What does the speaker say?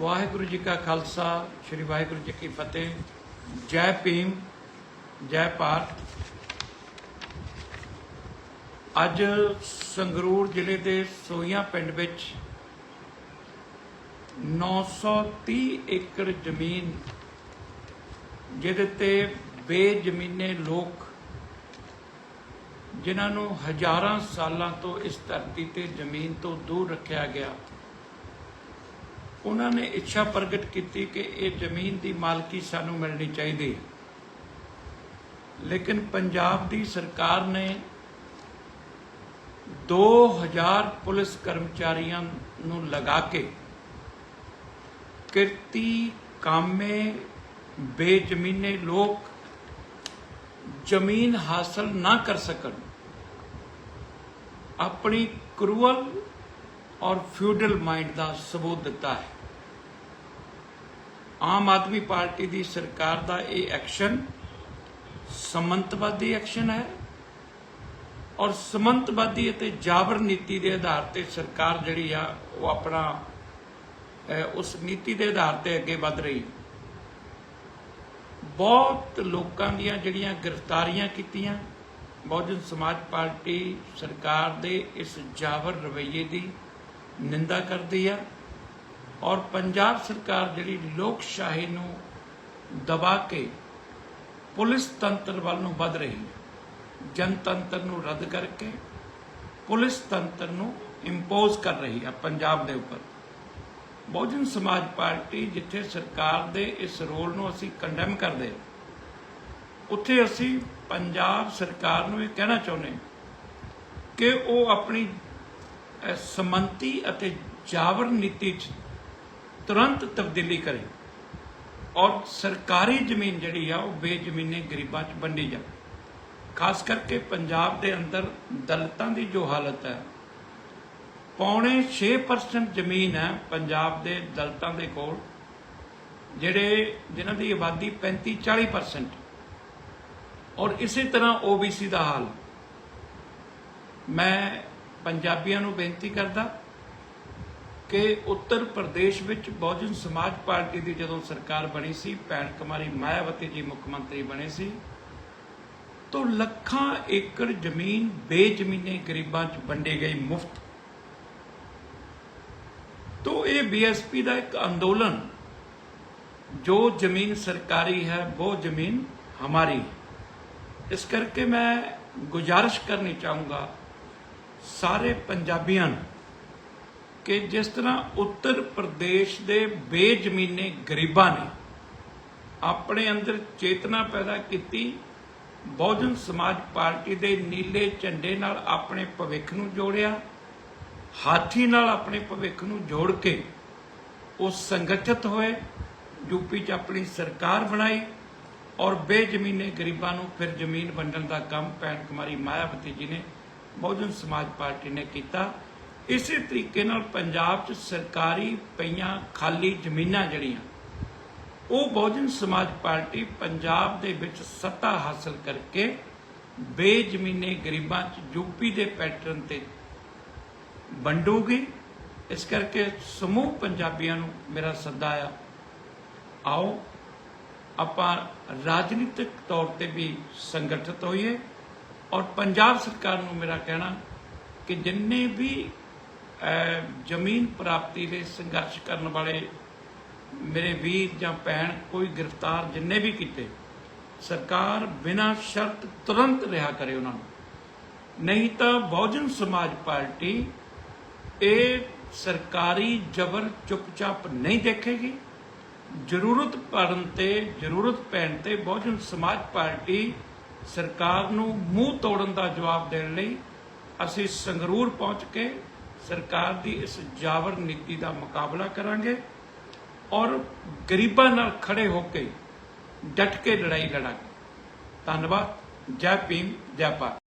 ਵਾਹਿਗੁਰੂ ਜੀ ਕਾ ਖਾਲਸਾ, ਸ੍ਰੀ ਵਾਹਿਗੁਰੂ ਜੀ ਕੀ ਫਤਿਹ। ਜੈ ਭੀਮ, ਜੈ ਭਾਰਤ। ਅੱਜ ਸੰਗਰੂਰ ਜ਼ਿਲ੍ਹੇ ਦੇ ਸੋਈਆਂ ਪਿੰਡ ਵਿੱਚ 930 ਏਕੜ ਜ਼ਮੀਨ, ਜਿਹਦੇ ਤੇ ਬੇਜ਼ਮੀਨੇ ਲੋਕ, ਜਿਨ੍ਹਾਂ ਨੂੰ ਹਜ਼ਾਰਾਂ ਸਾਲਾਂ ਤੋਂ ਇਸ ਧਰਤੀ ਤੇ ਜ਼ਮੀਨ ਤੋਂ ਦੂਰ ਰੱਖਿਆ ਗਿਆ। ਉਹਨਾਂ ਨੇ ਇੱਛਾ ਪ੍ਰਗਟ ਕੀਤੀ ਕਿ ਇਹ ਜ਼ਮੀਨ ਦੀ ਮਾਲਕੀ ਸਾਨੂੰ ਮਿਲਣੀ ਚਾਹੀਦੀ ਹੈ। ਲੇਕਿਨ ਪੰਜਾਬ ਦੀ ਸਰਕਾਰ ਨੇ 2000 ਪੁਲਿਸ ਕਰਮਚਾਰੀਆਂ ਨੂੰ ਲਗਾ ਕੇ ਕਿਰਤੀ ਕਾਮੇ, ਬੇਜ਼ਮੀਨੇ ਲੋਕ ਜ਼ਮੀਨ ਹਾਸਲ ਨਾ ਕਰ ਸਕਣ, ਆਪਣੀ ਕਰੂਅਲ ਔਰ ਫਿਊਡਲ ਮਾਈਂਡ ਦਾ ਸਬੂਤ ਦਿੱਤਾ ਹੈ। ਆਮ ਆਦਮੀ ਪਾਰਟੀ ਦੀ ਸਰਕਾਰ ਦਾ ਇਹ ਐਕਸ਼ਨ ਸਮੰਤਵਾਦੀ ਐਕਸ਼ਨ ਹੈ ਔਰ ਸਮੰਤਵਾਦੀ ਅਤੇ ਜਾਬਰ ਨੀਤੀ ਦੇ ਆਧਾਰ ਤੇ ਸਰਕਾਰ ਜਿਹੜੀ ਆ, ਉਹ ਆਪਣਾ ਉਸ ਨੀਤੀ ਦੇ ਆਧਾਰ ਤੇ ਅੱਗੇ ਵਧ ਰਹੀ ਬਹੁਤ ਲੋਕਾਂ ਦੀਆਂ ਜਿਹੜੀਆਂ ਗ੍ਰਿਫਤਾਰੀਆਂ ਕੀਤੀਆਂ, ਬਹੁਜਨ ਸਮਾਜ ਪਾਰਟੀ ਸਰਕਾਰ ਦੇ ਇਸ ਜਾਬਰ ਰਵੱਈਏ ਦੀ ਨਿੰਦਾ ਕਰਦੀ ਆ ਔਰ ਪੰਜਾਬ ਸਰਕਾਰ ਜਿਹੜੀ ਲੋਕਸ਼ਾਹੀ ਨੂੰ ਦਬਾ ਕੇ ਪੁਲਿਸ ਤੰਤਰ ਵੱਲ ਨੂੰ ਵੱਧ ਰਹੀ ਹੈ। ਜਨਤੰਤਰ ਨੂੰ ਰੱਦ ਕਰਕੇ ਪੁਲਿਸ ਤੰਤਰ ਨੂੰ ਇੰਪੋਜ਼ ਕਰ ਰਹੀ ਹੈ ਪੰਜਾਬ ਦੇ ਉੱਪਰ। ਬਹੁਜਨ ਸਮਾਜ ਪਾਰਟੀ ਜਿੱਥੇ ਸਰਕਾਰ ਦੇ ਇਸ ਰੋਲ ਨੂੰ ਅਸੀਂ ਕੰਡੈਮ ਕਰਦੇ ਹਾਂ, ਉੱਥੇ ਅਸੀਂ ਪੰਜਾਬ ਸਰਕਾਰ ਨੂੰ ਇਹ ਕਹਿਣਾ ਚਾਹੁੰਦੇ ਕਿ ਉਹ ਆਪਣੀ ਸਮੰਤੀ ਅਤੇ ਜਾਬਰ ਨੀਤੀ 'ਚ ਤੁਰੰਤ ਤਬਦੀਲੀ ਕਰੇ ਔਰ ਸਰਕਾਰੀ ਜ਼ਮੀਨ ਜਿਹੜੀ ਆ, ਉਹ ਬੇਜ਼ਮੀਨੇ ਗਰੀਬਾਂ 'ਚ ਵੰਡੀ ਜਾਵੇ। ਖਾਸ ਕਰਕੇ ਪੰਜਾਬ ਦੇ ਅੰਦਰ ਦਲਿਤਾਂ ਦੀ ਜੋ ਹਾਲਤ ਹੈ, ਪੌਣੇ 6% ਜ਼ਮੀਨ ਹੈ ਪੰਜਾਬ ਦੇ ਦਲਤਾਂ ਦੇ ਕੋਲ, ਜਿਹੜੇ ਜਿਨ੍ਹਾਂ ਦੀ ਆਬਾਦੀ 35 40% ਔਰ ਇਸੇ ਤਰ੍ਹਾਂ OBC ਦਾ ਹਾਲ। ਮੈਂ ਪੰਜਾਬੀਆਂ ਨੂੰ ਬੇਨਤੀ ਕਰਦਾ ਕਿ ਉੱਤਰ ਪ੍ਰਦੇਸ਼ ਵਿੱਚ ਬਹੁਜਨ ਸਮਾਜ ਪਾਰਟੀ ਦੀ ਜਦੋਂ ਸਰਕਾਰ ਬਣੀ ਸੀ, ਭੈਣ ਕੁਮਾਰੀ ਮਾਇਆਵਤੀ ਜੀ ਮੁੱਖ ਮੰਤਰੀ ਬਣੇ ਸੀ, ਤੋਂ ਲੱਖਾਂ ਏਕੜ ਜ਼ਮੀਨ ਬੇਜ਼ਮੀਨੇ ਗਰੀਬਾਂ 'ਚ ਵੰਡੀ ਗਈ ਮੁਫਤ। ਤੋਂ ਇਹ ਬੀਐਸਪੀ ਦਾ ਇੱਕ ਅੰਦੋਲਨ, ਜੋ ਜ਼ਮੀਨ ਸਰਕਾਰੀ ਹੈ ਉਹ ਜ਼ਮੀਨ ਹਮਾਰੀ ਇਸ ਕਰਕੇ ਮੈਂ ਗੁਜ਼ਾਰਿਸ਼ ਕਰਨੀ ਚਾਹੂੰਗਾ ਸਾਰੇ ਪੰਜਾਬੀਆਂ ਨੂੰ ਕਿ ਜਿਸ ਤਰ੍ਹਾਂ ਉੱਤਰ ਪ੍ਰਦੇਸ਼ ਦੇ ਬੇਜ਼ਮੀਨੇ ਗਰੀਬਾਂ ਨੇ ਆਪਣੇ ਅੰਦਰ ਚੇਤਨਾ ਪੈਦਾ ਕੀਤੀ, ਬਹੁਜਨ ਸਮਾਜ ਪਾਰਟੀ ਦੇ ਨੀਲੇ ਝੰਡੇ ਨਾਲ ਆਪਣੇ ਭਵਿੱਖ ਨੂੰ ਜੋੜਿਆ, ਹਾਥੀ ਨਾਲ ਆਪਣੇ ਭਵਿੱਖ ਨੂੰ ਜੋੜ ਕੇ ਉਹ ਸੰਗਠਿਤ ਹੋਏ ਯੂਪੀ 'ਚ ਆਪਣੀ ਸਰਕਾਰ ਬਣਾਈ ਔਰ ਬੇਜ਼ਮੀਨੇ ਗਰੀਬਾਂ ਨੂੰ ਫਿਰ ਜ਼ਮੀਨ ਵੰਡਣ ਦਾ ਕੰਮ ਭੈਣ ਕੁਮਾਰੀ ਮਾਇਆਵਤੀ ਜੀ ਨੇ ਬਹੁਜਨ ਸਮਾਜ ਪਾਰਟੀ ਨੇ ਕੀਤਾ। ਇਸੇ ਤਰੀਕੇ ਨਾਲ ਪੰਜਾਬ 'ਚ ਸਰਕਾਰੀ ਪਈਆਂ ਖਾਲੀ ਜ਼ਮੀਨਾਂ ਜਿਹੜੀਆਂ, ਉਹ ਬਹੁਜਨ ਸਮਾਜ ਪਾਰਟੀ ਪੰਜਾਬ ਦੇ ਵਿੱਚ ਸੱਤਾ ਹਾਸਲ ਕਰਕੇ ਬੇਜ਼ਮੀਨੇ ਗਰੀਬਾਂ 'ਚ ਯੂਪੀ ਦੇ ਪੈਟਰਨ ਤੇ ਵੰਡੂਗੀ। ਇਸ ਕਰਕੇ ਸਮੂਹ ਪੰਜਾਬੀਆਂ ਨੂੰ ਮੇਰਾ ਸੱਦਾ ਆ, ਆਓ ਆਪਾਂ ਰਾਜਨੀਤਿਕ ਤੌਰ ਤੇ ਵੀ ਸੰਗਠਿਤ ਹੋਈਏ। ਔਰ ਪੰਜਾਬ ਸਰਕਾਰ ਨੂੰ ਮੇਰਾ ਕਹਿਣਾ ਕਿ ਜਿੰਨੇ ਵੀ ਜ਼ਮੀਨ ਪ੍ਰਾਪਤੀ ਦੇ ਸੰਘਰਸ਼ ਕਰਨ ਵਾਲੇ ਮੇਰੇ ਵੀਰ ਜਾਂ ਭੈਣ, ਕੋਈ ਗ੍ਰਿਫਤਾਰ ਜਿੰਨੇ ਵੀ ਕੀਤੇ, ਸਰਕਾਰ ਬਿਨਾਂ ਸ਼ਰਤ ਤੁਰੰਤ ਰਿਹਾ ਕਰੇ ਉਹਨਾਂ ਨੂੰ। ਨਹੀਂ ਤਾਂ ਬਹੁਜਨ ਸਮਾਜ ਪਾਰਟੀ ਇਹ ਸਰਕਾਰੀ ਜ਼ਬਰ ਚੁੱਪਚਾਪ ਨਹੀਂ ਦੇਖੇਗੀ। ਜ਼ਰੂਰਤ ਪੜਨ ਤੇ, ਜ਼ਰੂਰਤ ਪੈਣ ਤੇ ਬਹੁਜਨ ਸਮਾਜ ਪਾਰਟੀ ਸਰਕਾਰ ਨੂੰ ਮੂੰਹ ਤੋੜਨ ਦਾ ਜਵਾਬ ਦੇਣ ਲਈ ਅਸੀਂ ਸੰਗਰੂਰ ਪਹੁੰਚ ਕੇ ਸਰਕਾਰ ਦੀ ਇਸ ਜਾਵਰ ਨੀਤੀ ਦਾ ਮੁਕਾਬਲਾ ਕਰਾਂਗੇ ਔਰ ਗਰੀਬਾਂ ਨਾਲ ਖੜੇ ਹੋ ਕੇ ਡਟ ਕੇ ਲੜਾਈ ਲੜਾਂਗੇ। ਧੰਨਵਾਦ। ਜੈ ਭੀਮ, ਜੈ ਭਾਰਤ।